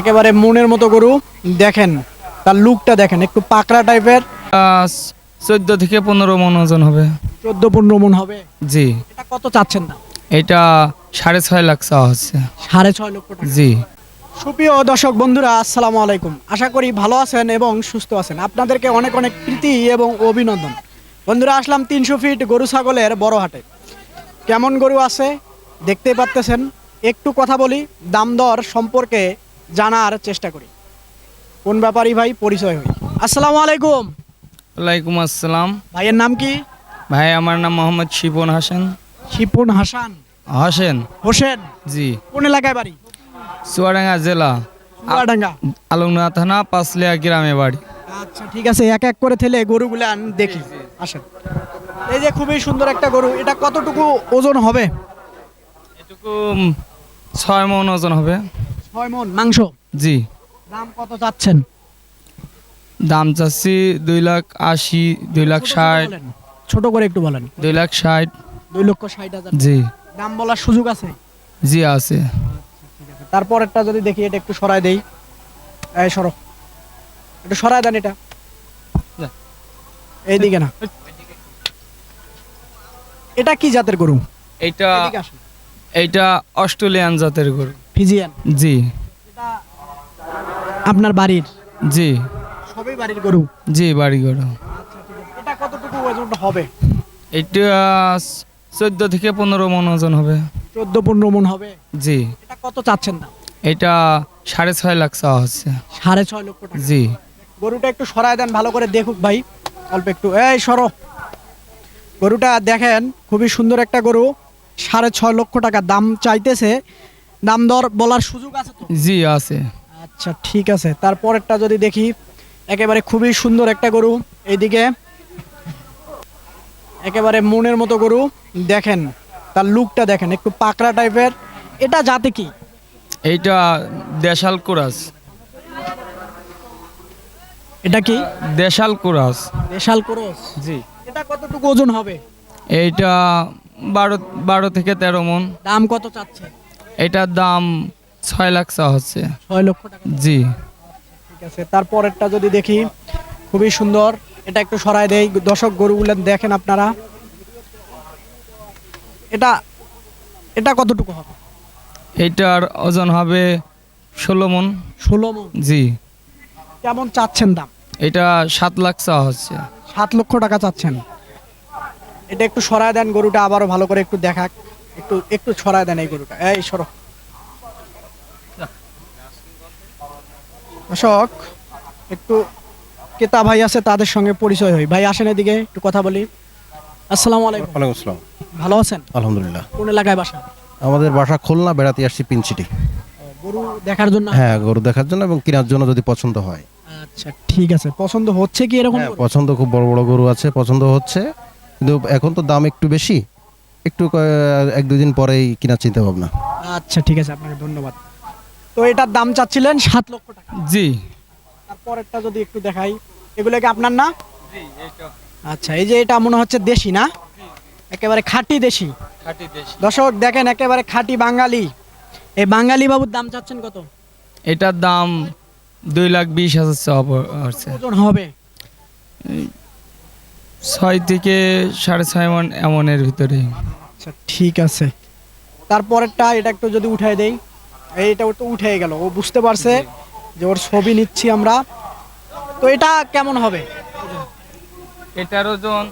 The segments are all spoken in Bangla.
একেবারে মনের মতো গরু। দেখেন তার লুকটা দেখেন একটু পাকড়া টাইপের চোদ্দ থেকে পনেরো মন ওজন হবে। চোদ্দ পনেরো মন হবে? জি। এটা কত চাচ্ছেন না এটা সাড়ে ছয় লাখ চাওয়া হচ্ছে। সাড়ে ছয় লক্ষ জি। সুপ্রিয় দর্শক বন্ধুরা আসসালামু আলাইকুম। আশা করি ভালো আছেন এবং সুস্থ আছেন। আপনাদেরকে অনেক অনেক প্রীতি এবং অভিনন্দন। বন্ধুরা আসলাম তিনশো ফিট গরু ছাগলের বড় হাটে। কেমন গরু আছে? দেখতে পাচ্তেছেন একটু কথা বলি। দাম দর সম্পর্কে জানার চেষ্টা করি। কোন ব্যাপারই ভাই? পরিচয় হই। আসসালামু আলাইকুম। ওয়ালাইকুম আসসালাম। ভাইয়ের নাম কি? ভাই আমার নাম মোহাম্মদ শিপন হাসান। শিপন হাসান। হাসেন। হোসেন? জি। কোন এলাকায় বাড়ি? চুয়াডাঙ্গা জেলা। চুয়াডাঙ্গা। আলমনা থানা পাঁচলিয়া গ্রামে বাড়ি। আচ্ছা ঠিক আছে এক এক করে থেলে গরুগুলো আন দেখি। আসেন। এই যে খুবই সুন্দর একটা গরু এটা কতটুকু ওজন হবে? এটুকু ছয় মন ওজন হবে। ছয় মন মাংস। জি। দাম কত চাচ্ছেন? দাম চাচ্ছি দুই লাখ আশি দুই লাখ ষাট। ছোট করে একটু বলেন। দুই লাখ ষাট। দুই লক্ষ ষাট হাজার। জি। দাম বলার সুযোগ আছে? জি আছে। তারপরেরটা যদি দেখি এটা একটু সরাই দেই। এই সরো। একটু সরাই দেন এটা। এইদিকে না। এটা কি জাতের গরু? এটা। এইটা অস্ট্রেলিয়ান জাতের গরু। ফিজিয়ান? জি। এটা আপনার বাড়ির? জি। সবই বাড়ির গরু? জি বাড়ি গরু। এটা কতটুকু ওজন হবে? এইটা চোদ্দ থেকে পনেরো মন ওজন হবে। চোদ্দ পনেরো মন হবে? জি। এটা কত চাচ্ছেন না এটা সাড়ে ছয় লাখ চাওয়া হচ্ছে। সাড়ে ছয় লক্ষ টাকা। জি। গরুটা একটু সরায় দেন ভালো করে দেখুক ভাই। অল্প একটু। এই সরো। গরুটা দেখেন খুবই সুন্দর একটা গরু। সাড়ে ছয় লক্ষ টাকা দাম চাইতেছে। দাম দর বলার সুযোগ আছে তো? জি আছে। আচ্ছা ঠিক আছে। তারপরেরটা যদি দেখি একেবারে খুবই সুন্দর একটা গরু। এইদিকে একেবারে মনের মতো গরু। দেখেন তার লুকটা দেখেন একটু পাকড়া টাইপের। এটা জাতে কি? এইটা দেশাল কোরাস। এটা কি? দেশাল কোরাস। দেশাল ক্রস? জি। এটা কতটুকু ওজন হবে? এইটা বারো বারো থেকে তেরো মন। দাম কত চাচ্ছে? এটার দাম ছয় লাখ চাওয়া হচ্ছে। ছয় লক্ষ টাকা। জি। ঠিক আছে তারপরেরটা যদি দেখি খুবই সুন্দর। এটা একটু সরাই দেই। দর্শক গরুগুলো দেখেন আপনারা। এটা এটা কতটুকু হবে? এটার ওজন হবে ষোলো মন। ষোলো মন। জি। কেমন চাচ্ছেন দাম? এটা সাত লাখ চাওয়া হচ্ছে। সাত লক্ষ টাকা চাচ্ছেন। এটা একটু সরায় দেন গরুটা আবারও ভালো করে একটু দেখাক। একটু একটু সরায় দেন এই গরুটা। এই সরো। দর্শক একটু কেতা ভাই আছে তাদের সঙ্গে পরিচয় হই। ভাই আসেন এদিকে একটু কথা বলি। আসসালামু আলাইকুম। ওয়ালাইকুম আসসালাম। ভালো আছেন? আলহামদুলিল্লাহ। কোন এলাকায় বাসা? আমাদের বাসা খুলনা বেড়াতে আসছি পিনসিটি গরু দেখার জন্য? হ্যাঁ গরু দেখার জন্য এবং কেনার জন্য যদি পছন্দ হয়। আচ্ছা ঠিক আছে। পছন্দ হচ্ছে কি এরকম হ্যাঁ পছন্দ খুব বড় বড় গরু আছে পছন্দ হচ্ছে। কিন্তু এখন তো দাম একটু বেশি। একটু এক দুদিন পরেই কেনার চিন্তা ভাবনা আচ্ছা ঠিক আছে আপনাকে ধন্যবাদ। তো এটার দাম চাচ্ছিলেন সাত লক্ষ টাকা। জি। তারপরেরটা যদি একটু দেখাই এগুলো কি আপনার না? আচ্ছা এই যে এটা মনে হচ্ছে দেশি না? একেবারে খাঁটি দেশি। দর্শক দেখেন একেবারে খাঁটি বাঙালি। এই বাঙালি বাবুর দাম চাচ্ছেন কত? এটার দাম দুই লাখ বিশ হাজার হবে? ছয় থেকে সাড়ে ছয় মন এমনের ভিতরে। আচ্ছা ঠিক আছে। তারপরেরটা এটা একটু যদি উঠাই দেই এইটা তো উঠে গেল। ও বুঝতে পারছে যে ওর ছবি নিচ্ছি আমরা। তো এটা কেমন হবে? এটার ওজন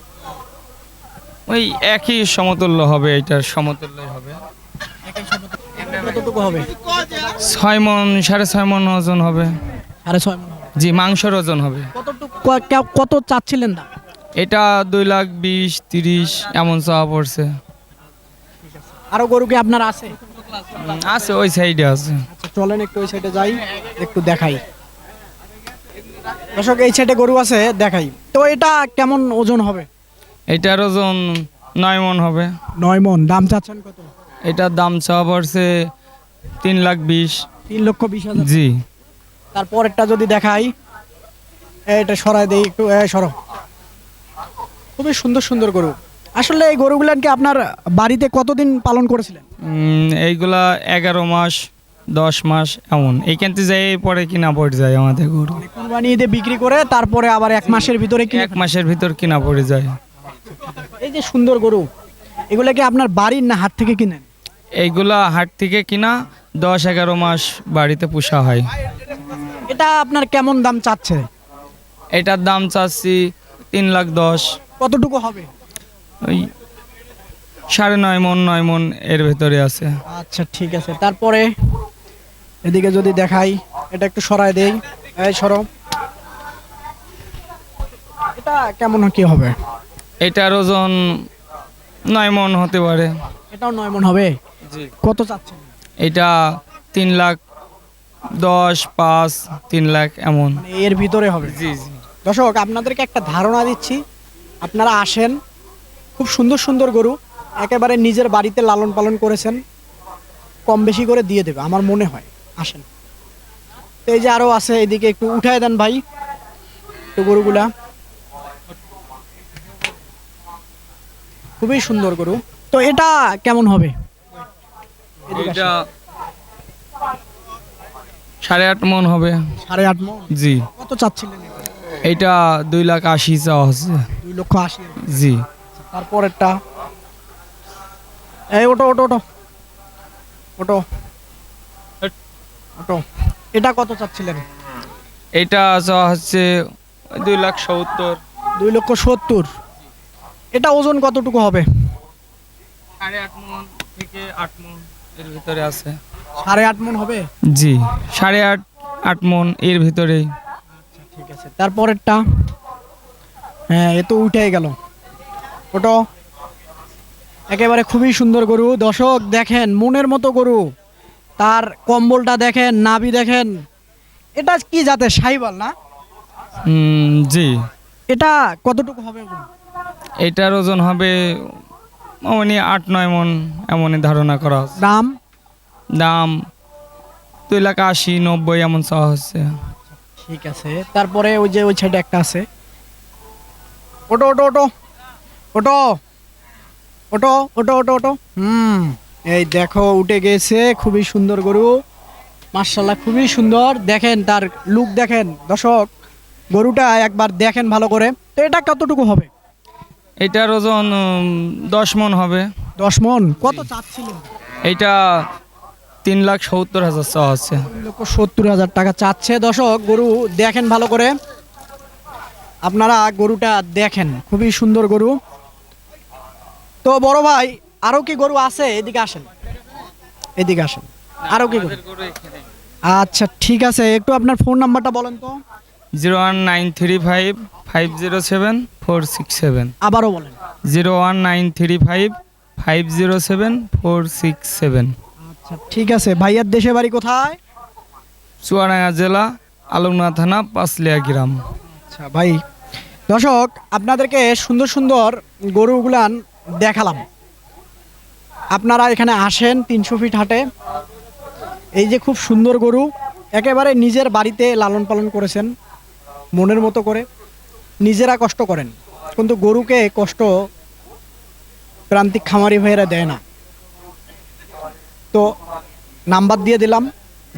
ওই একই সমতুল্য হবে এটার সমতুল্য হবে। কতটুকু হবে? ছয় মন সাড়ে ছয় মন ওজন হবে। সাড়ে ছয় মণ জি মাংসের ওজন হবে। কতটুকু কত চাচ্ছিলেন দাম এটা দুই লাখ বিশ তিরিশ এমন চাওয়া পড়ছে। আরও গরু কি আপনার আছে? আছে ওই সাইডে আছে। আচ্ছা চলেন একটু ওই সাইডে যাই একটু দেখাই। দর্শক এই সাইডে গরু আছে দেখাই। তো এটা কেমন ওজন হবে? এটার ওজন নয় মন হবে। নয় মন দাম চাচ্ছেন কত? এটার দাম চাওয়া পড়ছে তিন লাখ বিশ। তিন লক্ষ বিশ হাজার। জি। তারপর একটা যদি দেখাই এটা সরাই দেই একটু সরো। খুবই সুন্দর সুন্দর গরু। আসলে এই গরুগুলান কি আপনার বাড়িতে কতদিন পালন করেছিলেন? এইগুলা এগারো মাস দশ মাস এমন। এইখান থেকে যাই পরে কিনা পড়ে যায় আমাদের গরু। কুরবানি ঈদে বিক্রি করে তারপরে আবার এক মাসের ভিতরে এক মাসের ভিতর কিনা পড়ে যায়। এই যে সুন্দর গরু এগুলো কি আপনার বাড়ির না হাট থেকে কিনেন? এইগুলা হাট থেকে কিনা দশ এগারো মাস বাড়িতে পোষা হয়। এটা আপনার কেমন দাম চাচ্ছে? এটার দাম চাচ্ছি তিন লাখ দশ। কতটুকু হবে? ওই সাড়ে নয় মন নয় মন এর ভেতরে আছে। আচ্ছা ঠিক আছে। তারপরে এদিকে যদি দেখাই এটা একটু সরায় দেই। এই সরো। এটা কেমন কি হবে? এটার ওজন নয় মন হতে পারে। এটাও নয় মন হবে? কত চাচ্ছেন? এটা তিন লাখ দশ পাঁচ তিন লাখ এমন। মানে এর ভিতরে হবে? জি জি। দর্শক আপনাদেরকে একটা ধারণা দিচ্ছি। আপনারা আসেন খুব সুন্দর সুন্দর গরু একেবারে নিজের বাড়িতে লালন পালন করেছেন কম বেশি করে দিয়ে দেবে আমার মনে হয় আসেন। এই যে আরও আছে এদিকে একটু উঠায় দেন ভাই একটু গরুগুলা। খুবই সুন্দর গরু। তো এটা কেমন হবে? এটা সাড়ে আট মন হবে। সাড়ে আট মন? জি। কত চাচ্ছিলেন এটা? দুই লাখ আশি চাওয়া হচ্ছে। দুই লক্ষ আশি জি। তারপরেরটা। এই ওটো ওটো ওটো ওটো ওটো এটা কত চাচ্ছিলেন? এটা হচ্ছে দুই লাখ সত্তর। দুই লক্ষ সত্তর। এটা ওজন কতটুকু হবে? সাড়ে আট মন থেকে আট মন এর ভিতরে আছে। সাড়ে আট মন হবে? জি সাড়ে আট আট মন এর ভিতরেই। ঠিক আছে। তারপরেরটা? হ্যাঁ এ তো উঠেই গেল। ওটো একেবারে খুবই সুন্দর গরু। দর্শক দেখেন মনের মতো গরু। তার কম্বলটা দেখেন নাভি দেখেন। এটা কি জাতের সাইবাল না? জি। এটা কতটুকু হবে এটার ওজন হবে মানে আট নয় মন এমনই ধারণা করা দাম? দাম দুই লাখ আশি নব্বই এমন চাওয়া হচ্ছে। ঠিক আছে। তারপরে ওই যে ওই সাইডে একটা আছে। ওটো ওটো ওটো। ওটো। ওটো ওটো ওটো ওটো। হুম এই দেখো উঠে গেছে খুবই সুন্দর গরু। মার্শাল্লাহ খুবই সুন্দর। দেখেন তার লুক দেখেন। দর্শক গরুটা একবার দেখেন ভালো করে। তো এটা কতটুকু হবে? এটার ওজন দশ মন হবে। দশ মন? কত চাচ্ছিলেন এইটা তিন লাখ সত্তর হাজার চাওয়া তিন লক্ষ সত্তর হাজার টাকা চাচ্ছে। দর্শক গরু দেখেন ভালো করে। আপনারা গরুটা দেখেন। খুবই সুন্দর গরু। তো বড় ভাই আরও কি গরু আছে? এদিকে আসেন। এদিকে আসেন। আরও কি গরু? আচ্ছা ঠিক আছে। একটু আপনার ফোন নাম্বারটা বলেন তো। Zero one nine three five five zero seven four six seven. আবারও বলেন। Zero one nine three five five zero seven four six seven. আচ্ছা ঠিক আছে। ভাইয়ার দেশে বাড়ি কোথায়? চুয়াডাঙ্গা জেলা আলমনা থানা পাঁচলিয়া গ্রাম। আচ্ছা ভাই। দর্শক আপনাদেরকে সুন্দর সুন্দর গরুগুলান দেখালাম। আপনারা এখানে আসেন তিনশো ফিট হাটে। এই যে খুব সুন্দর গরু, একেবারে নিজের বাড়িতে লালন পালন করেছেন, মনের মতো করে। নিজেরা কষ্ট করেন, কিন্তু গরুকে কষ্ট প্রান্তিক খামারি ভাইয়েরা দেয় না। তো নাম্বার দিয়ে দিলাম,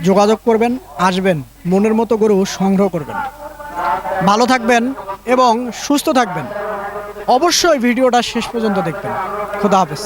যোগাযোগ করবেন, আসবেন, মনের মতো গরু সংগ্রহ করবেন। ভালো থাকবেন এবং সুস্থ থাকবেন। অবশ্যই ভিডিওটা শেষ পর্যন্ত দেখবেন। খুদা হাফেজ।